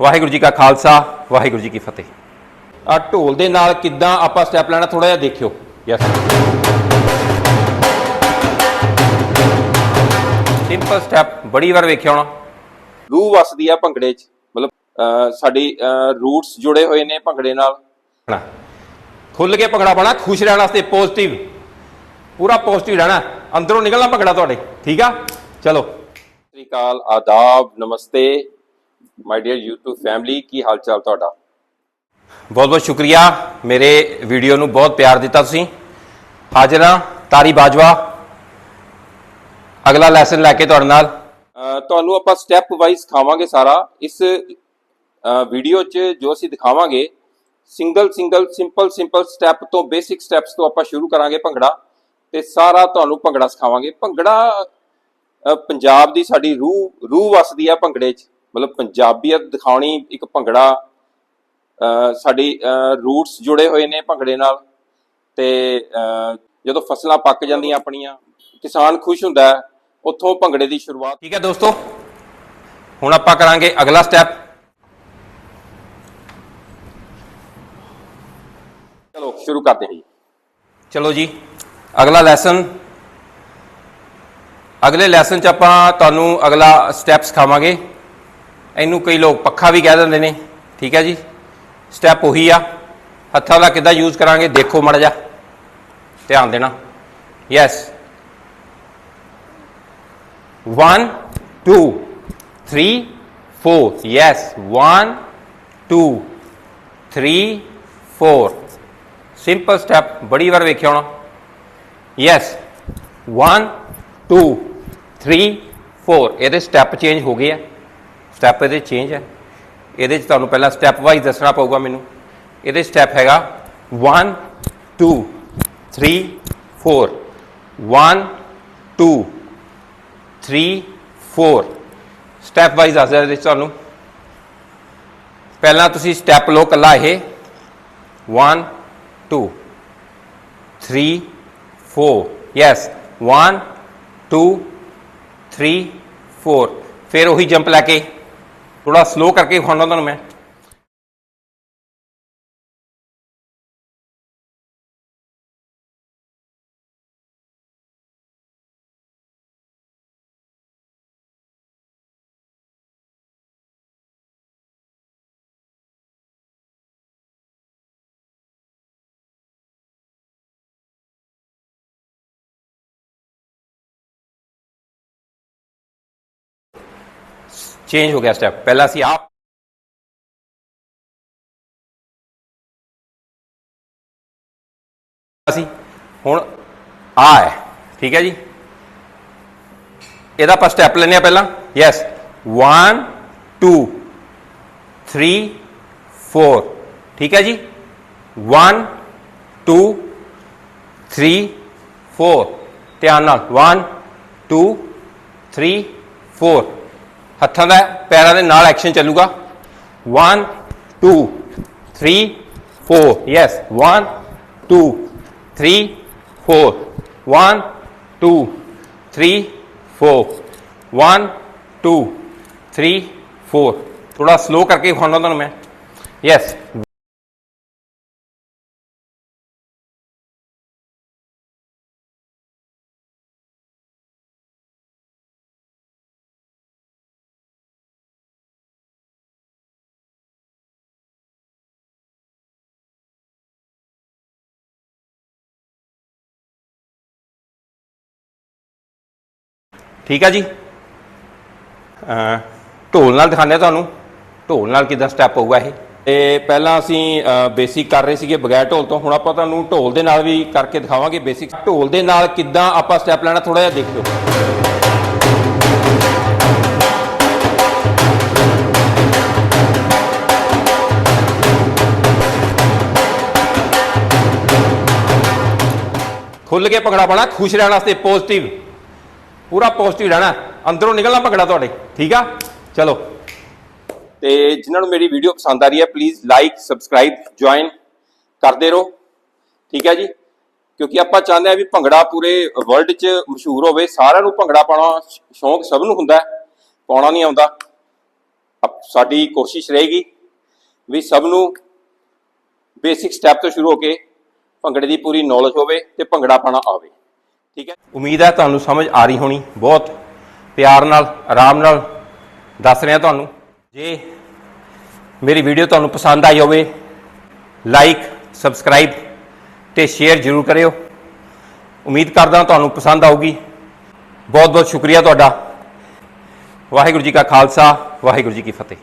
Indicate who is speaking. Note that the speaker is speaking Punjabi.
Speaker 1: ਵਾਹਿਗੁਰੂ ਜੀ ਕਾ ਖਾਲਸਾ ਵਾਹਿਗੁਰੂ ਜੀ ਕੀ ਫਤਿਹ। ਆ ਢੋਲ ਦੇ ਨਾਲ ਕਿੱਦਾਂ ਆਪਾਂ ਸਟੈਪ ਲੈਣਾ ਥੋੜਾ ਜਿਹਾ ਦੇਖਿਓ। ਯੈਸ ਸਿੰਪਲ ਸਟੈਪ ਬੜੀ ਵਾਰ ਵੇਖਿਆ ਹੋਣਾ। ਰੂਹ ਵਸਦੀ ਆ ਭੰਗੜੇ 'ਚ। ਮਤਲਬ ਸਾਡੀ ਰੂਟਸ ਜੁੜੇ ਹੋਏ ਨੇ ਭੰਗੜੇ ਨਾਲ। ਖੁੱਲ ਕੇ ਭੰਗੜਾ ਪਾਣਾ ਖੁਸ਼ ਰਹਿਣ ਵਾਸਤੇ ਪੋਜ਼ਿਟਿਵ ਪੂਰਾ ਪੋਜ਼ਿਟਿਵ ਰਹਿਣਾ। ਅੰਦਰੋਂ ਨਿਕਲਣਾ ਭੰਗੜਾ ਤੁਹਾਡੇ। ਠੀਕ ਆ? ਚਲੋ। ਸ਼੍ਰੀ ਅਕਾਲ ਆਦਾਬ ਨਮਸਤੇ। ਮਾਈ ਡੀਅਰ YouTube ਫੈਮਿਲੀ ਕੀ ਹਾਲ ਚਾਲ ਤੁਹਾਡਾ? ਬਹੁਤ ਬਹੁਤ ਸ਼ੁਕਰੀਆ। ਮੇਰੇ ਵੀਡੀਓ ਨੂੰ ਬਹੁਤ ਪਿਆਰ ਦਿੱਤਾ ਤੁਸੀਂ। ਹਾਜ਼ਰ ਤਾਰੀ ਬਾਜਵਾ। ਅਗਲਾ ਲੈਸਨ ਲੈ ਕੇ ਤੁਹਾਡੇ ਨਾਲ। ਤੁਹਾਨੂੰ ਆਪਾਂ ਸਟੈਪ ਵਾਈਜ਼ ਸਿਖਾਵਾਂਗੇ ਸਾਰਾ। ਇਸ ਵੀਡੀਓ 'ਚ ਜੋ ਅਸੀਂ ਦਿਖਾਵਾਂਗੇ single single simple simple step ਤੋਂ ਬੇਸਿਕ ਸਟੈਪਸ ਤੋਂ ਆਪਾਂ ਸ਼ੁਰੂ ਕਰਾਂਗੇ ਭੰਗੜਾ। ਤੇ ਸਾਰਾ ਤੁਹਾਨੂੰ ਭੰਗੜਾ ਸਿਖਾਵਾਂਗੇ। ਭੰਗੜਾ ਪੰਜਾਬ ਦੀ ਸਾਡੀ ਰੂਹ ਰੂਹ ਵਸਦੀ ਆ ਭੰਗੜੇ 'ਚ। ਮਤਲਬ ਪੰਜਾਬੀਅਤ ਦਿਖਾਉਣੀ ਇੱਕ ਭੰਗੜਾ ਸਾਡੀ ਰੂਟਸ ਜੁੜੇ ਹੋਏ ਨੇ ਭੰਗੜੇ ਨਾਲ ਤੇ ਜਦੋਂ ਫਸਲਾਂ ਪੱਕ ਜਾਂਦੀਆਂ ਆਪਣੀਆਂ ਕਿਸਾਨ ਖੁਸ਼ ਹੁੰਦਾ ਉੱਥੋਂ ਭੰਗੜੇ ਦੀ ਸ਼ੁਰੂਆਤ ਠੀਕ ਹੈ ਦੋਸਤੋ ਹੁਣ ਆਪਾਂ ਕਰਾਂਗੇ ਅਗਲਾ ਸਟੈਪ ਚਲੋ ਸ਼ੁਰੂ ਕਰਦੇ ਹਾਂ ਚਲੋ ਜੀ ਅਗਲਾ ਲੈਸਨ ਅਗਲੇ ਲੈਸਨ ਚ ਆਪਾਂ ਤੁਹਾਨੂੰ ਅਗਲਾ ਸਟੈਪ ਸਿਖਾਵਾਂਗੇ। ਇਹਨੂੰ ਕਈ ਲੋਕ ਪੱਖਾ ਵੀ ਕਹਿ ਦਿੰਦੇ ਨੇ। ਠੀਕ ਹੈ ਜੀ? ਸਟੈਪ ਉਹੀ ਆ। ਹੱਥਾਂ ਦਾ ਕਿੱਦਾਂ ਯੂਜ਼ ਕਰਾਂਗੇ? ਦੇਖੋ ਮੜ ਜਾ ਧਿਆਨ ਦੇਣਾ। ਯੈਸ 1 2 3 4 ਯੈਸ 1 2 3 4 ਸਿੰਪਲ ਸਟੈਪ ਬੜੀ ਵਾਰ ਵੇਖਿਆ ਹੋਣਾ। ਯੈਸ 1 2 3 4 ਇਹਦੇ ਸਟੈਪ ਚੇਂਜ ਹੋ ਗਏ ਆ। ਸਟੈਪ ਇਹਦੇ ਚੇਂਜ ਹੈ। ਇਹਦੇ ਚ ਤੁਹਾਨੂੰ ਪਹਿਲਾਂ ਸਟੈਪ ਵਾਈਜ਼ ਦੱਸਣਾ ਪਊਗਾ ਮੈਨੂੰ। ਇਹਦੇ ਸਟੈਪ ਹੈਗਾ 1 2 3 4 1 2 3 4 ਸਟੈਪ ਵਾਈਜ਼ ਦੱਸਦਾ ਇਹਦੇ 'ਚ ਤੁਹਾਨੂੰ। ਪਹਿਲਾਂ ਤੁਸੀਂ ਸਟੈਪ ਲਓ ਕੱਲਾ ਇਹ। 1 2 3 4 ਯੈਸ 1 2 3 4 ਫਿਰ ਉਹੀ ਜੰਪ ਲੈ ਕੇ। ਥੋੜਾ ਸਲੋ ਕਰਕੇ ਵਿਖਾਉਣਾ ਤੁਹਾਨੂੰ ਮੈਂ। ਚੇਂਜ ਹੋ ਗਿਆ ਸਟੈਪ ਪਹਿਲਾਂ ਸੀ ਆਪ ਸੀ ਹੁਣ ਆ ਹੈ। ਠੀਕ ਹੈ ਜੀ? ਇਹਦਾ ਆਪਾਂ ਸਟੈਪ ਲੈਨੇ ਆ ਪਹਿਲਾਂ। ਯੈਸ 1 2 3 4 ਠੀਕ ਹੈ ਜੀ? 1 2 3 4 ਧਿਆਨ ਨਾਲ। 1 2 3 4 ਹੱਥਾਂ ਦਾ, ਪੈਰਾਂ ਦੇ ਨਾਲ ਐਕਸ਼ਨ ਚੱਲੂਗਾ। 1 2 3 4 ਯੈਸ 1 2 3 4 1 2 3 4 1 2 3 4 ਥੋੜਾ ਸਲੋ ਕਰਕੇ ਵਿਖਾਉਣਾ ਤੁਹਾਨੂੰ ਮੈਂ ਯੈਸ ਠੀਕ ਆ ਜੀ? ਅਹ, ਢੋਲ ਨਾਲ ਦਿਖਾਉਂਦੇ ਆ ਤੁਹਾਨੂੰ। ਢੋਲ ਨਾਲ ਕਿਦਾਂ ਸਟੈਪ ਹੋਊਗਾ ਇਹ? ਤੇ ਪਹਿਲਾਂ ਅਸੀਂ ਬੇਸਿਕ ਕਰ ਰਹੇ ਸੀਗੇ ਬਗੈਰ ਢੋਲ ਤੋਂ। ਹੁਣ ਆਪਾਂ ਤੁਹਾਨੂੰ ਢੋਲ ਦੇ ਨਾਲ ਵੀ ਕਰਕੇ ਦਿਖਾਵਾਂਗੇ ਬੇਸਿਕ ਢੋਲ ਦੇ ਨਾਲ ਕਿਦਾਂ ਆਪਾਂ ਸਟੈਪ ਲੈਣਾ ਥੋੜਾ ਜਿਹਾ ਦੇਖ ਦੇਖਿਓ ਖੁੱਲ ਕੇ ਭੰਗੜਾ ਪਾਣਾ ਖੁਸ਼ ਰਹਿਣ ਵਾਸਤੇ ਪੋਜ਼ਿਟਿਵ ਪੂਰਾ ਪੋਜ਼ਿਟਿਵ ਰਹਿਣਾ। ਅੰਦਰੋਂ ਨਿਕਲਣਾ ਭੰਗੜਾ ਤੁਹਾਡੇ। ਠੀਕ ਆ? ਚਲੋ। ਤੇ ਜਿਨ੍ਹਾਂ ਨੂੰ ਮੇਰੀ ਵੀਡੀਓ ਪਸੰਦ ਆ ਰਹੀ ਹੈ ਪਲੀਜ਼ ਲਾਈਕ ਸਬਸਕ੍ਰਾਈਬ ਜੁਆਇਨ ਕਰਦੇ ਰਹੋ। ਠੀਕ ਹੈ ਜੀ? ਕਿਉਂਕਿ ਆਪਾਂ ਚਾਹੁੰਦੇ ਆ ਵੀ ਭੰਗੜਾ ਪੂਰੇ ਵਰਲਡ 'ਚ ਮਸ਼ਹੂਰ ਹੋਵੇ। ਸਾਰਿਆਂ ਨੂੰ ਭੰਗੜਾ ਪਾਉਣਾ ਸ਼ੌਂਕ ਸਭ ਨੂੰ ਹੁੰਦਾ ਪਾਉਣਾ ਨਹੀਂ ਆਉਂਦਾ। ਅਪ- ਸਾਡੀ ਕੋਸ਼ਿਸ਼ ਰਹੇਗੀ ਵੀ ਸਭ ਨੂੰ ਬੇਸਿਕ ਸਟੈਪ ਤੋਂ ਸ਼ੁਰੂ ਹੋ ਕੇ ਭੰਗੜੇ ਦੀ ਪੂਰੀ ਨੌਲੇਜ ਹੋਵੇ ਤੇ ਭੰਗੜਾ ਪਾਣਾ ਆਵੇ। ਠੀਕ ਹੈ? ਉਮੀਦ ਹੈ ਤੁਹਾਨੂੰ ਸਮਝ ਆ ਰਹੀ ਹੋਣੀ, ਬਹੁਤ ਪਿਆਰ ਨਾਲ, ਆਰਾਮ ਨਾਲ ਦੱਸ ਰਿਹਾ ਤੁਹਾਨੂੰ। ਜੇ ਮੇਰੀ ਵੀਡੀਓ ਤੁਹਾਨੂੰ ਪਸੰਦ ਆਈ ਹੋਵੇ ਲਾਈਕ ਸਬਸਕ੍ਰਾਈਬ ਤੇ ਸ਼ੇਅਰ ਜ਼ਰੂਰ ਕਰਿਓ। ਉਮੀਦ ਕਰਦਾ ਤੁਹਾਨੂੰ ਪਸੰਦ ਆਊਗੀ। ਬਹੁਤ ਬਹੁਤ ਸ਼ੁਕਰੀਆ ਤੁਹਾਡਾ। ਵਾਹਿਗੁਰੂ ਜੀ ਕਾ ਖਾਲਸਾ, ਵਾਹਿਗੁਰੂ ਜੀ ਕੀ ਫਤਿਹ।